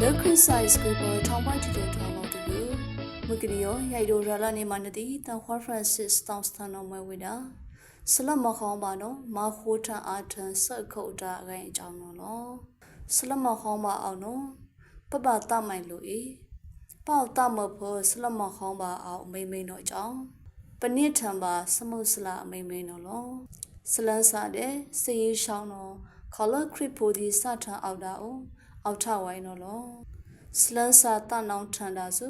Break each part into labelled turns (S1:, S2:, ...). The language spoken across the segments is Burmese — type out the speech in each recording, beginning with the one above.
S1: The criticize ကိုပေါ်ထောင်းပိုက်တီတို့ထောင်းလို့တူမကရီယောရိုက်ဒိုရလာနေမနတိတန်ခွာဖရန်စစ်တောင်းစတန်တော်မဝေတာဆလမခေါင်းပါနော်မခိုးထအာထန်ဆက်ခုတ်တာအခိုင်အကြောင်းနော်လောဆလမခေါင်းပါအောင်နော်ပပတမိုင်လို့အေးပေါတမဖို့ဆလမခေါင်းပါအောင်အမိမ့်မိန်တော့အကြောင်းပနစ်ထံပါစမုစလာအမိမ့်မိန်တော့လောဆလန်းစားတဲ့စေးရှောင်းတော့ခေါလခရစ်ဖိုဒီစထန်အောက်တာအောင် အောက်ထဝိုင်းတော့လောစလန်းစာတနောင်ထန်တာစု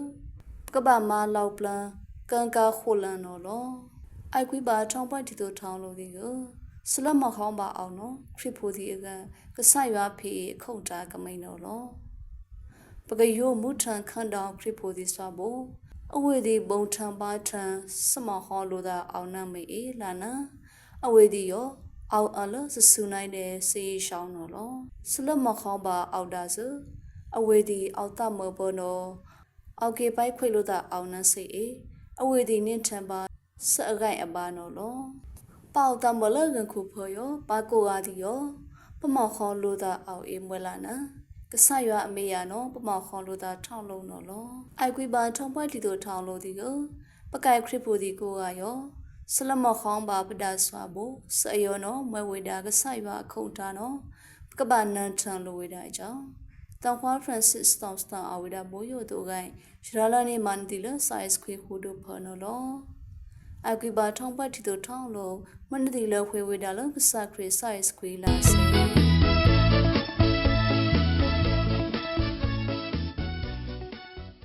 S1: ကပမာလောက်ပလန်ကန်ကာခိုလန်နော်လောအိုက်ကွီပါထောင်းပွိုက်တီတို့ထောင်းလို့ဒီကိုစလမခေါင်းပါအောင်နော်ခရစ်ဖိုဒီအကကဆရွာဖေခုံတာကမိန်နော်လောပကယောမူထန်ခန်တောင်ခရစ်ဖိုဒီစွာဘအဝေဒီဘုံထံပါထံစမဟောလို့သာအောင်နမေအေလာနာအဝေဒီယော အောက်အလစဆူနိုင်တဲ့စေးရှောင်းနော်လောစလမခေါင်းပါအောက်တာစုအဝေဒီအောက်တမဘောနော်အောက်ကေပိုက်ခွေလို့တာအောင်နစေအေအဝေဒီနင်းထံပါစအကိုင်အပါနော်လောပေါတမလငခုဖောယောပါကိုအားဒီယောပမောက်ခေါ်လို့တာအောက်အေမွဲလာနာကဆရွာအမေရနော်ပမောက်ခေါ်လို့တာထောင်းလုံးနော်လောအိုက်ကွေပါထုံပွက်တီတို့ထောင်းလို့ဒီကိုပကိုက်ခရစ်ပူဒီကိုကယော ဆလမခေါင်းပါပဒါဆွာဘစအယောနော်မွဲဝေတာကဆရွာအခုံတာနော်ကပနန်ထန်လိုဝေတာအကြောင်းတန်ခွာဖရန်စစ်စတောင်းစတာအဝေဒါဘိုယိုတို့ကိုင်ရှရာလာနေမန်တီလဆိုက်စခွေခုတို့ဖနော်လောအကွေပါထောင်းပတ်တီတို့ထောင်းလို့မနတိလခွေဝေတာလကဆခရစ်ဆိုက်စခွေလာစေ